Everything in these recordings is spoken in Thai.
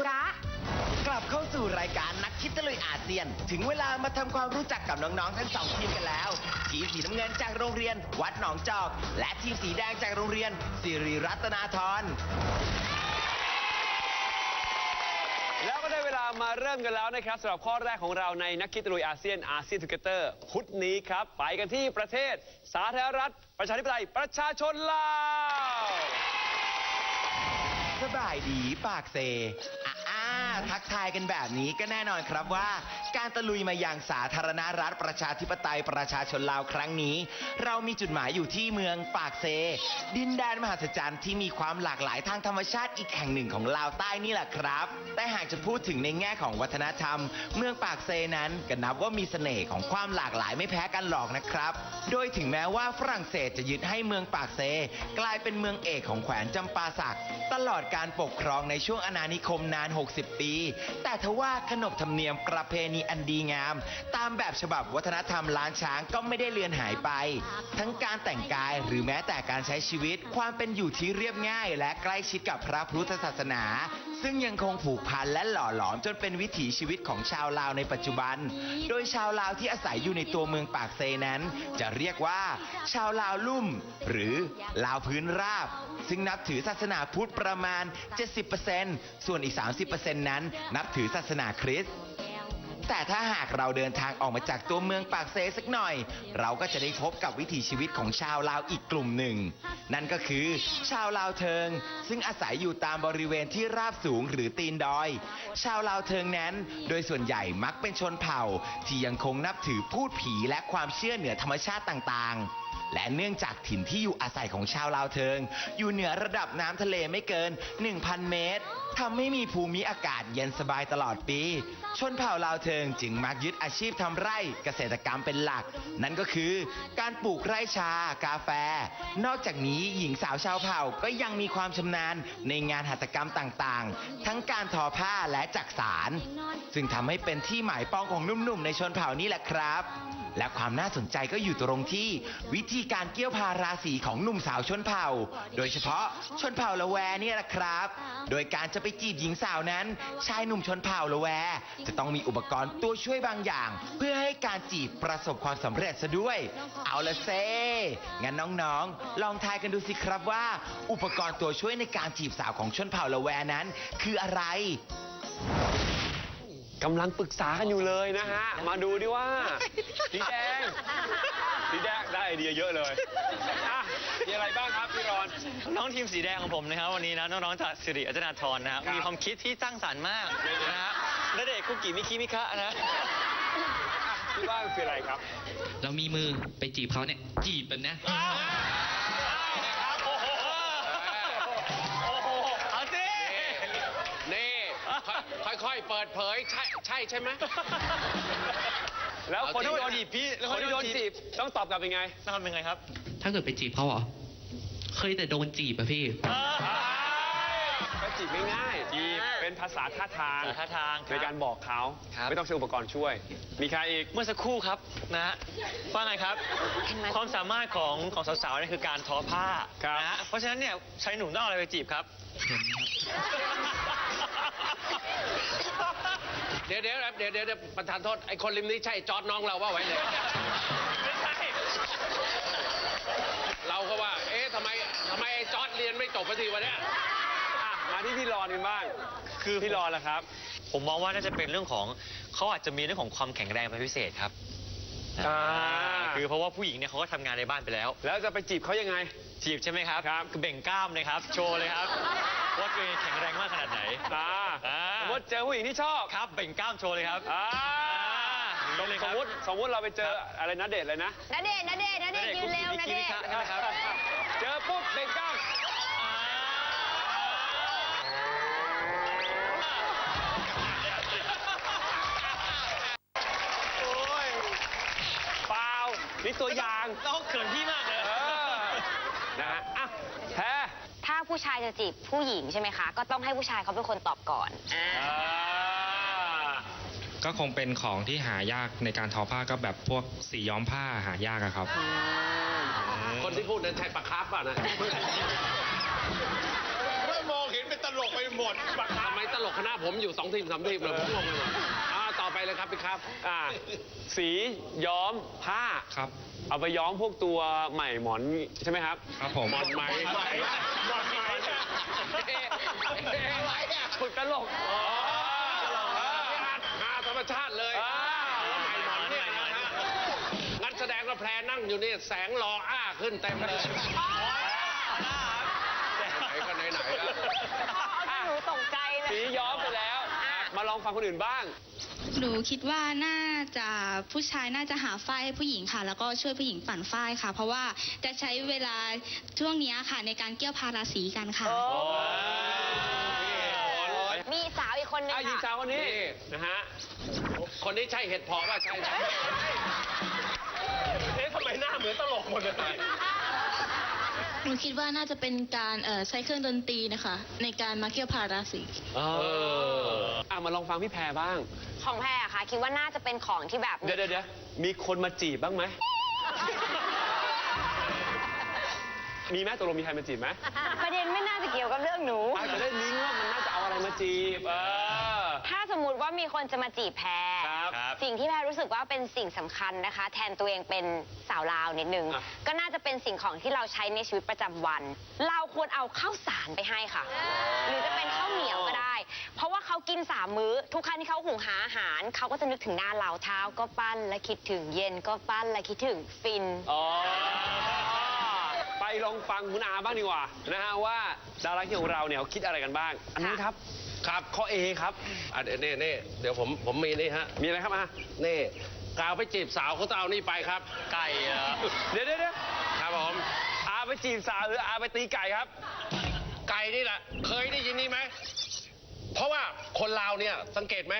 คุระ กลับเข้าสู่รายการนักคิดตะลุยอาเซียน ถึงเวลามาทำความรู้จักกับน้องๆทั้งสองทีมกันแล้ว ทีมสีน้ำเงินจากโรงเรียน วัดหนองจอก และทีมสีแดงจากโรงเรียนสิริรัตนาธรแล้วก็ได้เวลามาเริ่มกันแล้วนะครับสำหรับข้อแรกของเราในนักคิดตะลุยอาเซียนอาเซียนทูเกเตอร์พุธนี้ครับ ไปกันที่ประเทศ สาธารณรัฐ ประชาธิปไตยประชาชนลาว สบายดีปากเซ ทักทายกันแบบนี้ก็แน่นอนครับว่า การตะลุยมายังสาธารณรัฐประชาธิปไตยประชาชนลาวครั้งนี้ เรามีจุดหมายอยู่ที่เมืองปากเซ ดินแดนมหัศจรรย์ที่มีความหลากหลายทางธรรมชาติอีกแห่งหนึ่งของลาวใต้นี่แหละครับ แต่หากจะพูดถึงในแง่ของวัฒนธรรม เมืองปากเซนั้นก็นับว่ามีเสน่ห์ของความหลากหลายไม่แพ้กันหรอกนะครับ โดยถึงแม้ว่าฝรั่งเศสจะยึดให้เมืองปากเซ กลายเป็นเมืองเอกของแขวนจำปาสักตลอดการปกครองในช่วงอาณานิคมนาน 60 ปีแต่ทว่าขนบธรรมเนียมประเพณีอันดีงาม ตามแบบฉบับวัฒนธรรมล้านช้างก็ไม่ได้เลือนหายไป ทั้งการแต่งกายหรือแม้แต่การใช้ชีวิต ความเป็นอยู่ที่เรียบง่าย และใกล้ชิดกับพระพุทธศาสนา ซึ่งยังคงผูกพันและหล่อหลอมจนเป็นวิถีชีวิตของชาวลาวในปัจจุบัน โดยชาวลาวที่อาศัยอยู่ในตัวเมืองปากเซนั้น จะเรียกว่า ชาวลาวลุ่ม หรือลาวพื้นราบ ซึ่งนับถือศาสนาพุทธประมาณ 70%ส่วนอีก 30%นั้นนับถือศาสนาคริสต์แต่ถ้าหากเราเดินทางออกมาจากตัวเมืองปากเซสักหน่อย เราก็จะได้พบกับวิถีชีวิตของชาวลาวอีกกลุ่มหนึ่ง นั่นก็คือ ชาวลาวเทิง ซึ่งอาศัยอยู่ตามบริเวณที่ราบสูงหรือตีนดอย ชาวลาวเทิงนั้น โดยส่วนใหญ่มักเป็นชนเผ่า ที่ยังคงนับถือพูดผีและความเชื่อเหนือธรรมชาติต่างๆ และเนื่องจากถิ่นที่อยู่อาศัยของชาวลาวเทิง อยู่เหนือระดับน้ำทะเลไม่เกิน 1,000 เมตรทำให้มีภูมิอากาศเย็นสบายตลอดปี ชนเผ่าลาวเทิงจึงมักยึดอาชีพทำไร่เกษตรกรรมเป็นหลัก นั่นก็คือการปลูกไร่ชา กาแฟ นอกจากนี้หญิงสาวชาวเผ่าก็ยังมีความชำนาญในงานหัตถกรรมต่างๆ ทั้งการทอผ้าและจักสาร ซึ่งทำให้เป็นที่หมายปองของหนุ่มๆในชนเผ่านี่แหละครับและความน่าสนใจก็อยู่ตรงที่ วิธีการเกี่ยวพาราสีของหนุ่มสาวชนเผ่า โดยเฉพาะชนเผ่าละแวเนี่ยแหละครับ โดยการจะไปจีบหญิงสาวนั้น ชายหนุ่มชนเผ่าละแว จะต้องมีอุปกรณ์ตัวช่วยบางอย่าง เพื่อให้การจีบประสบความสำเร็จซะด้วย เอาละเซ่งั้นน้องๆ ลองทายกันดูสิครับว่า อุปกรณ์ตัวช่วยในการจีบสาวของชนเผ่าละแวนั้น คืออะไร กำลังปรึกษากันอยู่เลยนะฮะ มาดูดิว่า สีแดง สีแดงได้ไอเดียเยอะเลยอะมีอะไรบ้างครับพี่รอน น้องทีมสีแดงของผมนะครับวันนี้นะน้องๆจากสิริอัจนาธรนะฮะครับมีความคิดที่สร้างสรรค์มากนะฮะและเด็กคุกกี้มิคิมิคะนะพี่ว่าคืออะไรครับ เรามีมือไปจีบเขาเนี่ย จีบแบบเนี้ยเอาสิ นี่ ค่อยค่อยๆ เปิดเผย ใช่ใช่ใช่ไหม แล้วคนที่โดนจีบพี่คนที่โดนจีบต้องตอบกลับยังไงต้องทำยังไงครับ ถ้าเกิดไปจีบเขาเหรอ เคยแต่โดนจีบอะพี่ก็ จีบไม่ง่ายจีบ เป็นภาษาท่าทางท่าทางคในรับการบอกเขาครับ ไม่ต้องใช้อุปกรณ์ช่วย มีใครอีก เมื่อสักครู่ครับนะฮะว่าไงครับ ความสามารถของของสาวๆเนี่ยคือการทอผ้าครับ นะฮะเพราะฉะนั้นเนี่ยชายหนุ่มต้องเอาอะไรไปจีบครับ เดี๋ยวเดี๋ยวเดี๋ยวเดี๋ยวเดี๋ยวประธานโทษไอ้คนริมนี้ใช่จอร์ดน้องเราว่าไว้เลย ไม่ใช่เราก็ว่า เอ๊ะทำไมทำไมไอ้จอร์ดเรียนไม่จบพอดีวะเนี่ยอะมา ที่พี่รอนกันบ้าง คือพี่รอนล่ะครับ ผมมองว่าน่าจะเป็นเรื่องของเขาอาจจะมีเรื่องของความแข็งแรงเป็นพิเศษครับอ่า คือเพราะว่าผู้หญิงเนี่ยเขาก็ทำงานในบ้านไปแล้ว แล้วจะไปจีบเขายังไง จีบใช่ไหมครับครับ คือเบ่งกล้ามเลยครับ โชว์เลยครับ ว่าตัวเองแข็งแรงมากขนาดไหน อ่าอ่า สมมติเจอผู้หญิงที่ชอบครับเบ่งกล้ามโชว์เลยครับ อ่าอ่าสมเลยคสรัมบมติสมมติเราไปเจออะไรนะเดชน์เลยนะ ณเดชน์ณเดชน์ณเดชน์ยืนเร็วณเดชน์ใช่ไหมครับเจอปุ๊บเบ่งกล้าม นี่ตัวอย่างต้องเขินพี่มากเลยเออนะฮะอะแพ้ถ้าผู้ชายจะจีบผู้หญิงใช่ไหมคะ ก็ต้องให้ผู้ชายเขาเป็นคนตอบก่อนอ่าอ่าก็คงเป็นของที่หายากในการทอผ้าก็แบบพวกสีย้อมผ้าหายากอะครับ คนที่พูดนั้นใช่ปะครับป่ะนะไม่มองเห็นเป็นตลกไปหมดทำไมตลกกคณะผมอยู่สองทีมสามทีมเลยผมงงไปหมดอ่า ต่อไปเลยครับพี่ครับอ่าสีย้อมผ้า ครับ เอาไปย้อมพวกตัวใหม่หมอนใช่ไหมครับครับผมหมอนไหมฝึกตลกหาธรรมชาติเลยอ่าใหม่หมอนเนี่ยนะฮะงั้นแสดงว่าแพรนั่งอยู่นี่แสงรออ้าขึ้นเต็มเลยไหนก็ไหนๆแล้วเอาที่หนูตกใจเลย สีย้อมไปแล้ว มาลองฟังคนอื่นบ้าง หนูคิดว่าน่าจะผู้ชายน่าจะหาฝ้ายให้ผู้หญิงค่ะ แล้วก็ช่วยผู้หญิงปั่นฝ้ายค่ะ เพราะว่าจะใช้เวลาช่วงเนี้ยค่ะ ในการเกี่ยวพาราสีกันค่ะ มีสาวอีกคนนึงอะหญิงสาค่ะวคนนี้นี่นะฮะ คนนี้ใช่เห็ดเพอว่าใช่ใช่เอ๊ะทำไมหน้าเหมือนตลกหมดเลย หนูคิดว่าน่าจะเป็นการเอ่อใช้เครื่องดนตรีนะคะ ในการมาเกี่ยวพาราสีเอออะมาลองฟังพี่แพรบ้าง ของแพรอะค่ะคิดว่าน่าจะเป็นของที่แบบเดี๋ยวเดี๋ยวเดี๋ยวมีคนมาจีบบ้างไหม มีไหมตกลงมีใครมาจีบไหมประเด็นไม่น่าจะเกี่ยวกับเรื่องหนู อาจจะได้ลิงก์ว่ามันน่าจะเอาอะไรมาจีบ เออ ถ้าสมมติว่ามีคนจะมาจีบแพรครับ สิ่งที่แพรรู้สึกว่าเป็นสิ่งสำคัญนะคะ แทนตัวเองเป็นสาวลาวนิดนึง อะ ก็น่าจะเป็นสิ่งของที่เราใช้ในชีวิตประจำวัน เราควรเอาข้าวสารไปให้ค่ะ หรือจะเป็นข้าวเหนียวก็ได้ เพราะว่าเขากินสามมื้อ ทุกครั้งที่เขาหุงหาอาหาร เขาก็จะนึกถึงหน้าเราเท้าก็ปั้นและคิดถึงเย็นก็ปั้นและคิดถึงฟิน อ๋อ ไปลองฟังคุณอาบ้างดีกว่านะฮะว่าดาราที่ของเราเนี่ยเขาคิดอะไรกันบ้าง อันนี้ครับ ครับข้อ A ครับอะเดี๋ยวนี่นี่เดี๋ยวผมผมมีนี่ฮะมีอะไรครับอานี่กาวไปจีบสาวเขาจะเอานี่ไปครับ ไก่เหรอเดี๋ยวเดี๋ยวเดี๋ยวครับผมอาไปจีบสาวหรืออาไปตีไก่ครับ ไก่นี่แหละเคยได้ยินนี่ไหมเพราะว่าคนลาวเนี่ยสังเกตไหม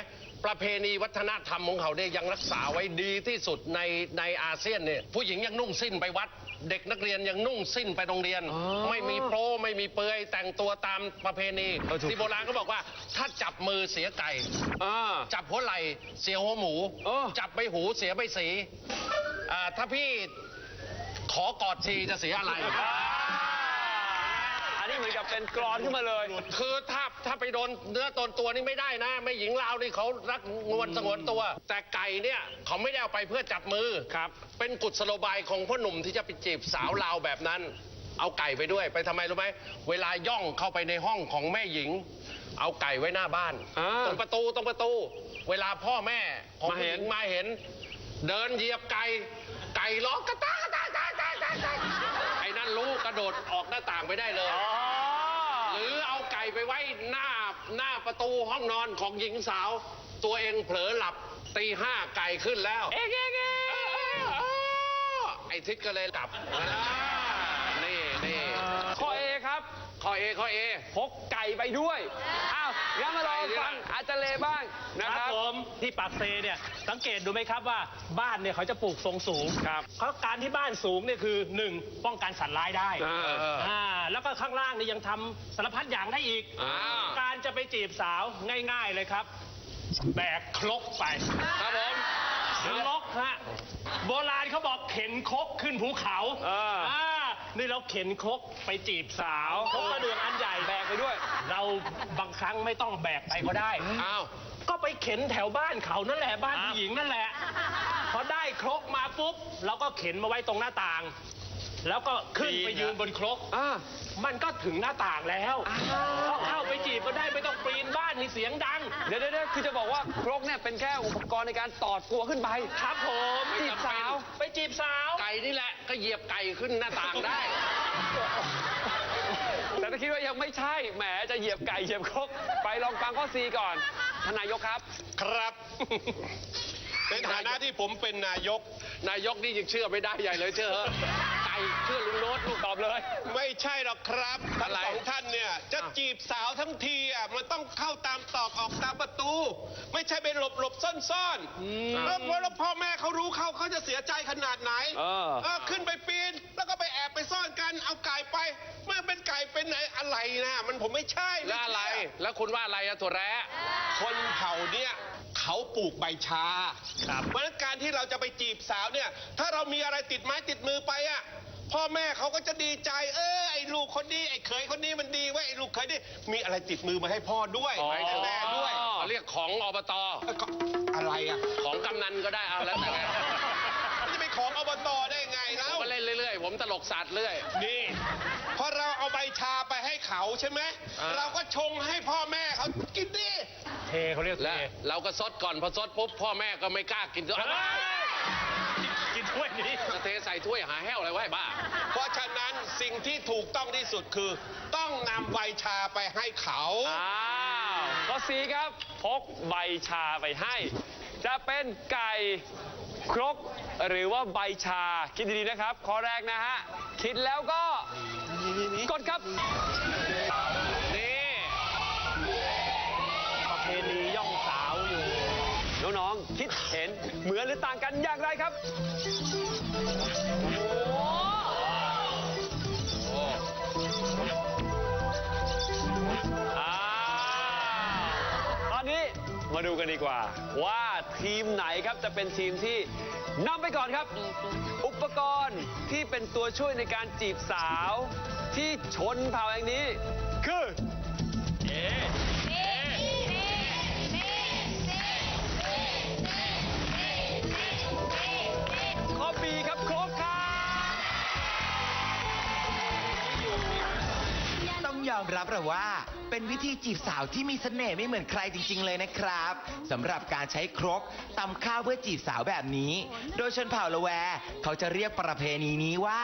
ประเพณีวัฒนธรรมของเขาเนี่ยยังรักษาไว้ดีที่สุดในในอาเซียนเนี่ยผู้หญิงยังนุ่งสิ้นไปวัด เด็กนักเรียนยังนุ่งสิ้นไปโรงเรียนอ๋อไม่มีโปรไม่มีเปลือยแต่งตัวตามประเพณีเออถูกที่โบราณเขาบอกว่า ถ้าจับมือเสียไก่อ่าจับหัวไหล่เสียหัวหมูเออจับใบหูเสียใบสีอ่าถ้าพี่ขอกอดทีจะเสียอะไรอั นนี้เหมือนกับเป็นกรอนขึ้นมาเลย คือถ้าถ้าไปโดนเนื้อตนตัวนี่ไม่ได้นะ ไม่หญิงลาวนี่เขารักงวนสงวนตัว แต่ไก่เนี่ยเขาไม่ได้เอาไปเพื่อจับมือครับ เป็นกุศโลบายของพ่อหนุ่มที่จะไปจีบสาวลาวแบบนั้น เอาไก่ไปด้วยไปทำไมรู้ไหมเวลาย่องเข้าไปในห้องของแม่หญิง เอาไก่ไว้หน้าบ้านอ่าตรงประตูตรงประตู เวลาพ่อแม่ของมาผู้เห็หนญิงมาเห็น เดินเหยียบไก่ไก่ร้องกระตากกระตากกระตากกระตากกระตากไอ้นั่น รู้กระโดดออกหน้าต่างไปได้เลย อ๋อหรือเอาไก่ไปไว้หน้าหน้าประตูห้องนอนของหญิงสาว ตัวเองเผลอหลับตีห้าไก่ขึ้นแล้ว เอ๊ะเอ๊ะเอ๊ะไอ้ทิศก็เลยกลับอ่านี่นี่ ข้อ A ครับ ข้อเอข้อเอพกไก่ไปด้วย อ้าวงั้นมาลองไก่ดีฟังละอาจารย์เลบ้างนะคครัรับบผมที่ปากเซเนี่ยสังเกตดูไหมครับว่าบ้านเนี่ยเขาจะปลูกทรงสูงครับเพราะการที่บ้านสูงเนี่ยคือหนึ่งป้องกันสัตว์ร้ายได้อ่าเออ อ่าแล้วก็ข้างล่างนี่ยังทำสารพัดอย่างได้อีก อ่า การจะไปจีบสาวง่าย ๆเลยครับ แบกครกไปครับผม ครกฮะโบราณเขาบอกเข็นครกขึ้นภูเขาเอออ่า นี่เราเข็นครกไปจีบสาวครกกระเดื่องอันใหญ่แบกไปด้วย เราบางครั้งไม่ต้องแบกไปก็ได้ อ้าว ก็ไปเข็นแถวบ้านเขานั่นแหละบ้านครับผู้หญิงนั่นแหละ พอได้ครกมาปุ๊บเราก็เข็นมาไว้ตรงหน้าต่าง แล้วก็ขึ้นไปยืนบนครก อ่า มันก็ถึงหน้าต่างแล้ว เขาเข้าไปจีบก็ได้ไม่ต้องปีนบ้านให้เสียงดัง เดี๋ยวเดี๋ยวเดี๋ยวคือจะบอกว่าครกเนี่ยเป็นแค่อุปกรณ์ในการตอดตัวขึ้นไป ครับผมจีบสาว ไปจีบสาว ไก่นี่แหละก็เหยียบไก่ขึ้นหน้าต่างได้ แต่ถ้าคิดว่ายังไม่ใช่ แหมจะเหยียบไก่เหยียบครก ไปลองฟังข้อ C ก่อนท่านนายกครับ ครับในฐานะที่ผมเป็นนายก นายกนี่ยังเชื่อไม่ได้ใหญ่เลยเชื่อ เหอะไก่เชื่อลุงโน้ตลูกตอบเลย ไม่ใช่หรอกครับทั้งอะไร สองท่านเนี่ยจะจีบสาวทั้งทีอะมันต้องเข้าตามตอกออกตามประตู ไม่ใช่ไปหลบหลบซ่อนซ่อนๆแล้วเพราะแล้วพ่อแม่เขารู้เขาเขาจะเสียใจขนาดไหนเออ เออขึ้นไปปีน แล้วก็ไปแอบไปซ่อนกันเอาไก่ไปไม่เป็นไก่เป็นไหนอะไรนะมันผมไม่ใช่แล้วอะไรแล้วคุณว่าอะไรอะถั่วแร้ คนเผ่าเนี่ยเขาปลูกใบชาเพราะฉะนั้นการที่เราจะไปจีบสาวเนี่ยถ้าเรามีอะไรติดไม้ติดมือไปอะ พ่อแม่เขาก็จะดีใจ เออไอ้ลูกคนนี้ไอ้เขยคนนี้มันดีเว้ยไอ้ลูกเขยนี่มีอะไรติดมือมาให้พ่อด้วยอ๋อ ให้แม่ด้วยเขาเรียกของอบต เอ้ยก็อะไรอะของกำนันก็ได้เอาแล้วแต่ไงมันจะเป็นของอบตได้ไงแล้วผมก็เล่นเรื่อยๆ ผมตลกสัตว์เรื่อย นี่พอเราเอาใบชาไปให้เขาใช่ไหมอ่า เราก็ชงให้พ่อแม่เขากินดิ เทเขาเรียกเท และเราก็ซดก่อนพอซดปุ๊บพ่อแม่ก็ไม่กล้ากินเอาไป กินถ้วยนี้ จะเทใส่ถ้วยหาแห้วอะไรไว้บ้า เพราะฉะนั้นสิ่งที่ถูกต้องที่สุดคือ ต้องนำใบชาไปให้เขา อ้าวข้อสีครับ พกใบชาไปให้ จะเป็นไก่ครก หรือว่าใบชาคิดดีๆนะครับ ข้อแรกนะฮะ คิดแล้วก็กดครับ หมือนหรือต่างกันอย่างไรครับ อ้าวตอนนี้มาดูกันดีกว่า ว่าทีมไหนครับจะเป็นทีมที่นำไปก่อนครับ อุปกรณ์ที่เป็นตัวช่วยในการจีบสาว ที่ชนเผ่าแห่งนี้ คือข้อ อมรับเลยว่า เป็นวิธีจีบสาวที่มีเสน่ห์ไม่เหมือนใครจริง ๆ เลยนะครับสำหรับการใช้ครกตำข้าวเพื่อจีบสาวแบบนี้ โดยชนเผ่าละแว เขาจะเรียกประเพณีนี้ว่า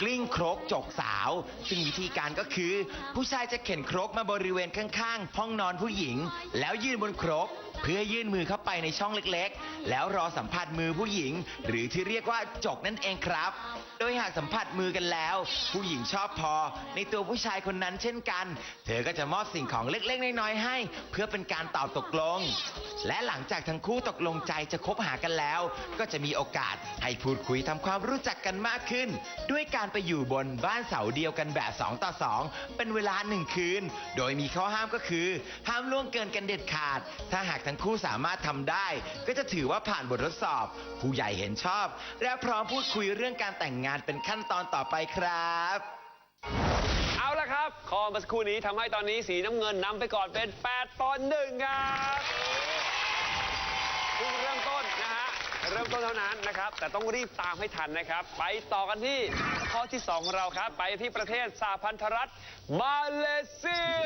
กลิ้งครกจกสาว ซึ่งวิธีการก็คือ ผู้ชายจะเข็นครกมาบริเวณข้างๆห้องนอนผู้หญิง แล้วยืนบนครก เพื่อยื่นมือเข้าไปในช่องเล็กๆ แล้วรอสัมผัสมือผู้หญิง หรือที่เรียกว่าจกนั่นเองครับ โดยหากสัมผัสมือกันแล้ว ผู้หญิงชอบพอ ในตัวผู้ชายคนนั้นเช่นกัน เธอก็จะมอบสิ่งของเล็กๆ น้อยๆให้ เพื่อเป็นการตอบตกลง และหลังจากทั้งคู่ตกลงใจจะคบหากันแล้ว ก็จะมีโอกาสให้พูดคุยทำความรู้จักกันมากขึ้น ด้วยการไปอยู่บนบ้านเสาเดียวกันแบบ2ต่อ2เป็นเวลาหนึ่งคืน โดยมีข้อห้ามก็คือ ห้ามล่วงเกินกันเด็ดขาด ถ้าหากทั้งคู่สามารถทำได้ ก็จะถือว่าผ่านบททดสอบ ผู้ใหญ่เห็นชอบ และพร้อมพูดคุยเรื่องการแต่งงานเป็นขั้นตอนต่อไปครับ เอาละครับ คอเมื่อสักครู่นี้ทำให้ตอนนี้สีน้ำเงินนำไปก่อนเป็น 8 ต่อหนึ่งครับเพิ่งเริ่มต้นนะฮะ เริ่มต้นเท่านั้นนะครับ แต่ต้องรีบตามให้ทันนะครับ ไปต่อกันที่ข้อที่ 2 ของเราครับ ไปที่ประเทศสหพันธรัฐมาเลเซีย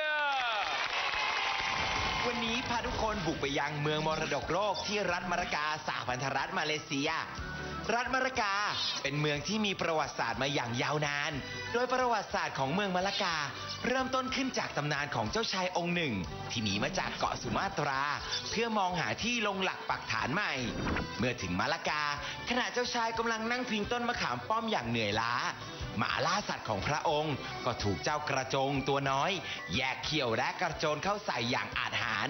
าทุกคนบุกไปยังเมืองมรดกโลกที่รัฐมรกาสาพันธรัฐมาเลเซีย รัฐมะระกา เป็นเมืองที่มีประวัติศาสตร์มาอย่างยาวนาน โดยประวัติศาสตร์ของเมืองมะละกา เริ่มต้นขึ้นจากตำนานของเจ้าชายองค์หนึ่ง ที่หนีมาจากเกาะสุมาตรา เพื่อมองหาที่ลงหลักปักฐานใหม่ เมื่อถึงมะละกา ขณะเจ้าชายกำลังนั่งพิงต้นมะขามป้อมอย่างเหนื่อยล้าหมาล่าสัตว์ของพระองค์ ก็ถูกเจ้ากระโจงตัวน้อย แยกเขี้ยวและกระโจนเข้าใส่อย่างอาจหาร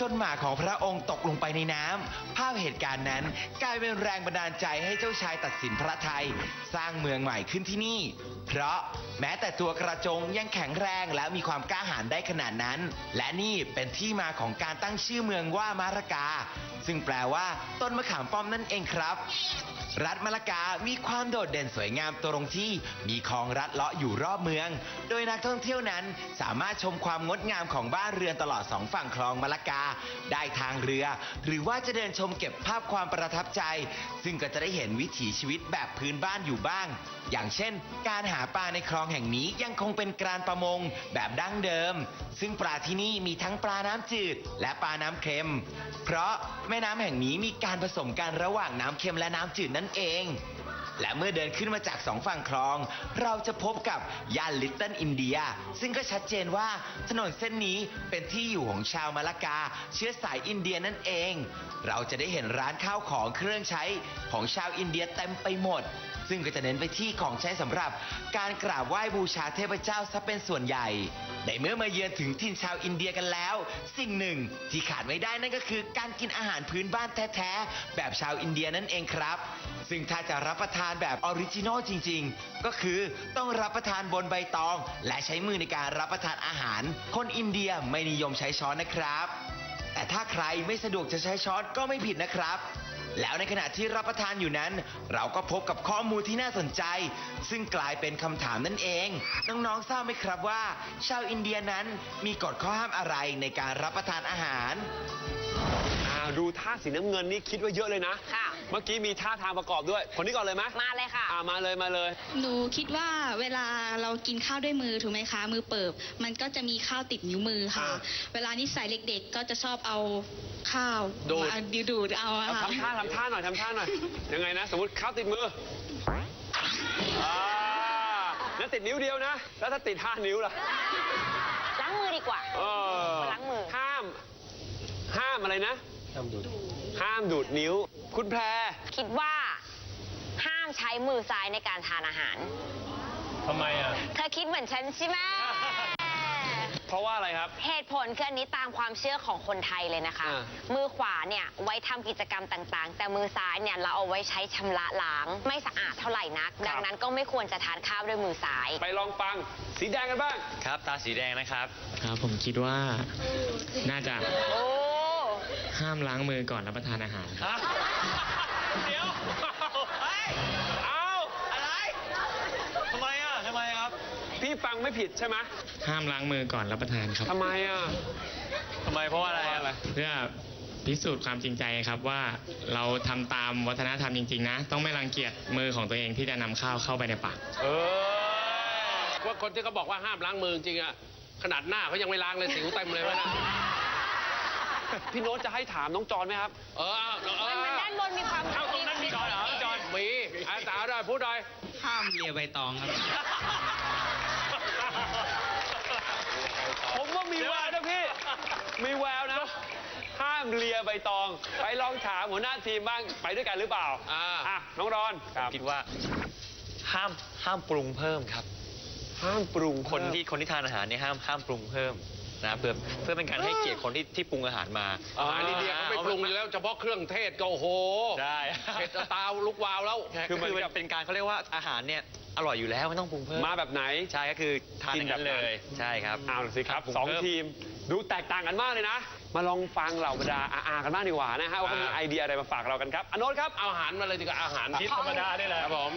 จนหมาของพระองค์ตกลงไปในน้ำภาพเหตุการณ์นั้นกลายเป็นแรงบันดาลใจให้ให้เจ้าชายตัดสินพระไทย สร้างเมืองใหม่ขึ้นที่นี่ เพราะแม้แต่ตัวกระจงยังแข็งแรงและมีความกล้าหาญได้ขนาดนั้น และนี่เป็นที่มาของการตั้งชื่อเมืองว่ามารกา ซึ่งแปลว่า ต้นมะขามป้อมนั่นเองครับ รัฐมะละกา มีความโดดเด่นสวยงามตรงที่มีคลองรัดเลาะอยู่รอบเมือง โดยนักท่องเที่ยวนั้นสามารถชมความงดงามของบ้านเรือนตลอดสองฝั่งคลองมะละกา ได้ทางเรือ หรือว่าจะเดินชมเก็บภาพความประทับใจ ซึ่งก็จะได้เห็นวิถีชีวิตแบบพื้นบ้านอยู่บ้าง อย่างเช่น การหาปลาในคลองแห่งนี้ยังคงเป็นการประมงแบบดั้งเดิม ซึ่งปลาที่นี่มีทั้งปลาน้ำจืดและปลาน้ำเค็ม เพราะแม่น้ำแห่งนี้มีการผสมกันระหว่างน้ำเค็มและน้ำจืดนั่นเอง และเมื่อเดินขึ้นมาจากสองฝั่งคลอง เราจะพบกับย่านลิตเติ้ลอินเดีย ซึ่งก็ชัดเจนว่าถนนเส้นนี้เป็นที่อยู่ของชาวมาลากา เชื้อสายอินเดียนั่นเอง เราจะได้เห็นร้านข้าวของเครื่องใช้ของชาวอินเดียเต็มไปหมด ซึ่งก็จะเน้นไปที่ของใช้สำหรับการกราบไหว้บูชาเทพเจ้าซะเป็นส่วนใหญ่ ในเมื่อมาเยือนถึงถิ่นชาวอินเดียกันแล้ว สิ่งหนึ่งที่ขาดไม่ได้นั่นก็คือการกินอาหารพื้นบ้านแท้ๆ แบบชาวอินเดียนั่นเองครับ ซึ่งถ้าจะรับประทานแบบออริจินอลจริง ๆ ก็คือต้องรับประทานบนใบตอง และใช้มือในการรับประทานอาหาร คนอินเดียไม่นิยมใช้ช้อนนะครับ แต่ถ้าใครไม่สะดวกจะใช้ช้อนก็ไม่ผิดนะครับ แล้วในขณะที่รับประทานอยู่นั้น เราก็พบกับข้อมูลที่น่าสนใจ ซึ่งกลายเป็นคำถามนั่นเอง น้องๆทราบไหมครับว่า ชาวอินเดียนั้นมีกฎข้อห้ามอะไรในการรับประทานอาหาร ดูท่าสีน้ำเงินนี่คิดว่าเยอะเลยนะ ค่ะ เมื่อกี้มีท่าทางประกอบด้วย คนนี้ก่อนเลยไหมมาเลยค่ะ อ่ามาเลยมาเลย หนูคิดว่าเวลาเรากินข้าวด้วยมือถูกไหมคะ มือเปิบ มันก็จะมีข้าวติดนิ้วมือค่ะ อ่าเวลานิสัยเด็กๆก็จะชอบเอาข้าวดูด มาดูดเอาอะเอาค่ะ ทำท่าทำท่าหน่อยทำท่าหน่อย ยังไงนะ สมมติข้าวติดมืออ่าแล้วติดนิ้วเดียวนะ แล้วถ้าติดห้านิ้วล่ะล้างมือดีกว่า เออล้างมือ ห้าม ห้ามอะไรนะ ห้ามดูดห้ามดูดนิ้ว คุณแพร คิดว่า ห้ามใช้มือซ้ายในการทานอาหาร ทำไมอะ เธอคิดเหมือนฉันใช่ไหม เพราะว่าอะไรครับ เหตุผลคืออันนี้ตามความเชื่อของคนไทยเลยนะคะ อ่า มือขวาเนี่ยไว้ทำกิจกรรมต่างๆ แต่มือซ้ายเนี่ยเราเอาไว้ใช้ชำระล้าง ไม่สะอาดเท่าไหร่นัก ดังนั้นก็ไม่ควรจะทานข้าวด้วยมือซ้าย ไปลองฟัง สีแดงกันบ้าง ครับ ตาสีแดงนะครับ ครับผมคิดว่าน่าจะ โอ้ ห้ามล้างมือก่อนรับประทานอาหารครับ เดี๋ยวเอาอะไรทำไมอะทำไมครับ พี่ฟังไม่ผิดใช่ไหมห้ามล้างมือก่อนรับประทานครับ ทำไมอะทำไมเพราะว่าอะไรอะเพื่อพิสูจน์ความจริงใจครับว่าเราทำตามวัฒนธรรมจริง ๆ นะ ต้องไม่รังเกียจมือของตัวเองที่จะนำข้าวเข้าไปในปาก เออว่าคนที่เขาบอกว่าห้ามล้างมือจริงๆอะขนาดหน้าเขายังไม่ล้างเลยสิวเต็มเลยวะนะ พี่โน้ตจะให้ถามน้องจอนไหมครับ เออเออมันด้านบนมีความเข้าตรงนั้นมีก่อนเหรอจอนมีอาสาหน่อยพูดหน่อยห้ามเลียใบตองครับ ผมว่ามีแววนะพี่ มีแววนะ ห้ามเลียใบตอง ไปลองถามหัวหน้าทีมบ้าง ไปด้วยกันหรือเปล่า อ่า อะ น้องรอนผมคิดว่า ห้ามห้ามปรุงเพิ่มครับ ห้ามปรุงคนที่คนที่ทานอาหารเนี่ยห้ามห้ามปรุงเพิ่ม นะเพื่อเพื่อเป็นการให้เกียรติคนที่ที่ปรุงอาหารมาอาหารอินเดียเขาไม่ปรุงอยู่แล้วเฉพาะเครื่องเทศก็โอ้โหใช่เผ็ดตาลุกวาวแล้วคือมันเป็นการเขาเรียกว่าอาหารเนี่ยอร่อยอยู่แล้วไม่ต้องปรุงเพิ่มมาแบบไหนใช่ก็คือทานอย่างนั้นกินแบบนั้นเลย ใช่ครับเอาสิครับปรุสองเพิ่ทีมดูแตกต่างกันมากเลยนะ มาลองฟังเหล่าบรรดาอาๆกันบ้างดีกว่านะฮะว่าเขามีอ่าไอเดียอะไรมาฝากเรากันครับอโนนท์ครับเอาอาหารมาเลยดีกว่าอาหารคิดธรรมดานี่แหละครับผม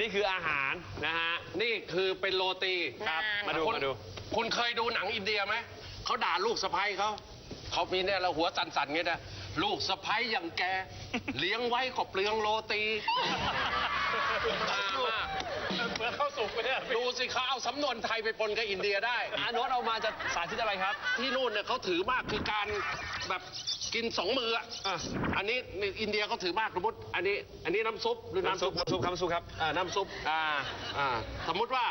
นี่คืออาหารนะฮะ นี่คือเป็นโรตีครับมาดูคุณมาดู คุณเคยดูหนังอินเดียไหม เขาด่าลูกสะใภ้เขา เขามีเนี่ยเราหัวสั่นๆเงี้ยนะ ลูกสะใภ้อย่างแก เลี้ยงไว้ก็เปลืองโรตีอ่ามา กเมื่อเข้าสุกไปเนี่ยดูสิเขาเอาสำนวนไทยไปปนกับอินเดียได้อาโนตเอามาจะสาธิตอะไรครับ ที่นู่นเนี่ยเขาถือมากคือการแบบกินสองมืออะอะอันนี้ในอินเดียเขาถือมากสมมติอันนี้อันนี้น้ำซุปหรือน้ำซุปน้ำซุปครับน้ำซุปครับอ่าน้ำซุปอ่าอ่าสมมติว่า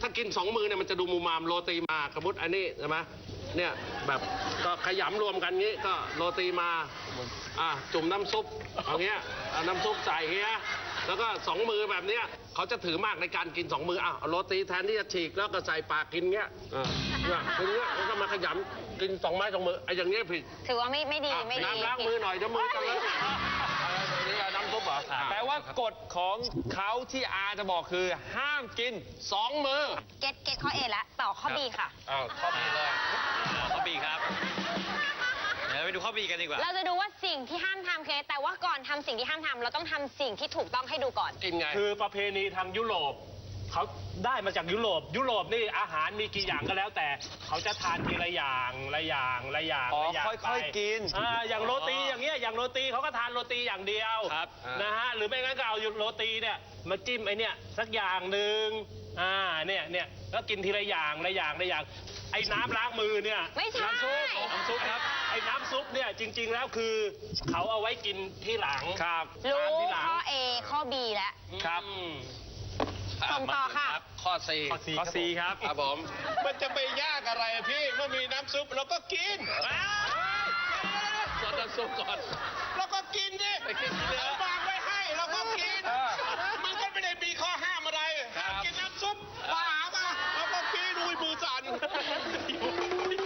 ถ้ากินสองมือเนี่ยมันจะดูมูมามโรตีมาสมมติอันนี้ใช่ไหมเนี่ยแบบก็ขยำรวมกันงี้ก็โรตีมาอ่าจุ่มน้ำซุปเอาเงี้ยเอาน้ำซุปใส่เงี้ย แล้วก็สองมือแบบเนี้ยเขาจะถือมากในการกินสองมืออะเอาโรตีแทนที่จะฉีกแล้วก็ใส่ปากกินเงี้ยอ่าเนี่ยเป็นเงี้ยแล้วก็มาขยำกินสองไม้สองมือไอ้อย่างเงี้ยผิดถือว่าไม่ไม่ดีอะไม่ดีน้ำล้างมือหน่อยเดี๋ยวมือจะเลอะนี่น้ำซุปเหรอแปลว่ากฎของเขาที่อาจะบอกคือห้ามกินสองมือ เก็ตเก็ตข้อ A แล้วต่อข้อ B ค่ะ อ้าวข้อบีเลยข้อบีครับเดี๋ยว ไปดูข้อบีกันดีกว่า เราจะดูว่าสิ่งที่ห้ามทำคืออะไรแต่ว่าก่อนทำสิ่งที่ห้ามทำเราต้องทำสิ่งที่ถูกต้องให้ดูก่อน กินไง คือประเพณีทางยุโรป เขาได้มาจากยุโรป ยุโรปนี่อาหารมีกี่อย่างก็แล้ว แต่เขาจะทานทีละอย่างละอย่างละอย่างอ๋อละอย่างค่อยๆไปกินอ่าอย่างโรตีอย่างเงี้ยอย่างโรตีเขาก็ทานโรตีอย่างเดียวครับนะฮะหรือไม่งั้นก็เอาโรตีเนี่ยมาจิ้มไอเนี่ยสักอย่างหนึ่งอ่าเนี่ยเนี่ยแล้วกินทีละอย่างละอย่างละอย่างไอ้น้ำล้างมือเนี่ยไม่ใช่ น้ำซุปน้ำซุปครับไอ้น้ำซุปเนี่ยจริง ๆ แล้วคือเขาเอาไว้กินที่หลังครับรู้ทานทีหลังข้อ A ข้อ B แล้ว ครับ อืม ส่งต่อค่ะข้อสี่ข้อ C ครับ ครับผม มันจะไปยากอะไรอะพี่เมื่อมีน้ำซุปเราก็กินสดน้ำซุปก่อน เราก็กินดิไปกินเนื้อเอาวางไว้ให้เราก็กิน เออมันก็ไม่ได้มีข้อห้ามอะไรห้ามกินน้ำซุปป่ามาเราก็กินดูมือสั่น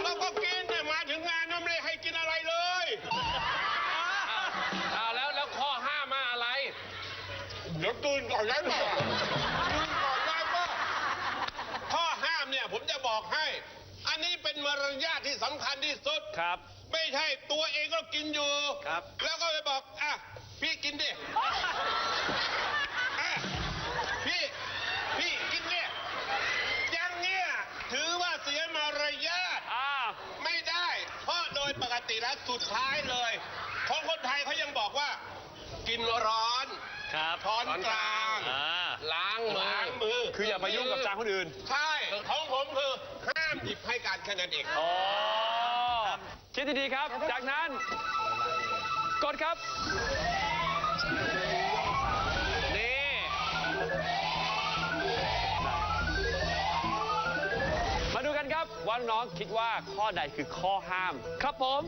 เราก็กินเนี่ยมาถึงงานเราไม่ได้ให้กินอะไรเลยอ่าแล้วแล้วข้อห้ามมาอะไร เดี๋ยวตื่นก่อนได้ไหมตื่นก่อนได้ป่ะข้อห้ามเนี่ยผมจะ บอกให้ อันนี้เป็นมารยาทที่สำคัญที่สุด ครับ ไม่ใช่ตัวเองก็กินอยู่ครับ แล้วก็ไปบอกอะพี่กินดิอะพี่พี่กินเนี่ยอย่างเงี้ยถือว่าเสียมารยาทอ้าวไม่ได้ เพราะโดยปกติแล้วสุดท้ายเลยของคนไทยเขายังบอกว่า กินร้อน ครับช้อนกลาง อ่าล้างมือล้างมือคืออย่าไปยุ่งกับจานคนอื่น ใช่ ของผมคือห้ามหยิบให้กันแค่นั้นเองอ๋อคิดดีๆครับ จากนั้น กดครับ นี่ มาดูกันครับว่าน้องคิดว่าข้อใดคือข้อห้าม ครับผม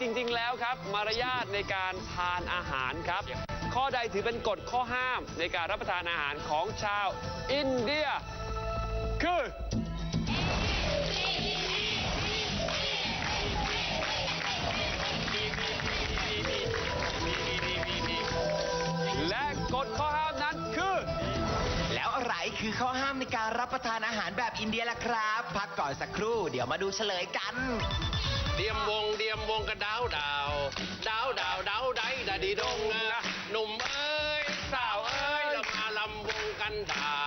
จริง ๆ แล้วครับ มารยาทในการทานอาหารครับ ข้อใดถือเป็นกฎข้อห้ามในการรับประทานอาหารของชาวอินเดีย คือ และกฎข้อห้ามนั้นคือ แล้วอะไรคือข้อห้ามในการรับประทานอาหารแบบอินเดียล่ะครับ พักก่อนสักครู่ เดี๋ยวมาดูเฉลยกัน เดียมวงเดียมวงกระดาวดาวดาวดาวดาวไดดาดีดงนะหนุ่มเอ้ยสาวเอ้ยเรามาลำวงกันดาวดาวแล้วมา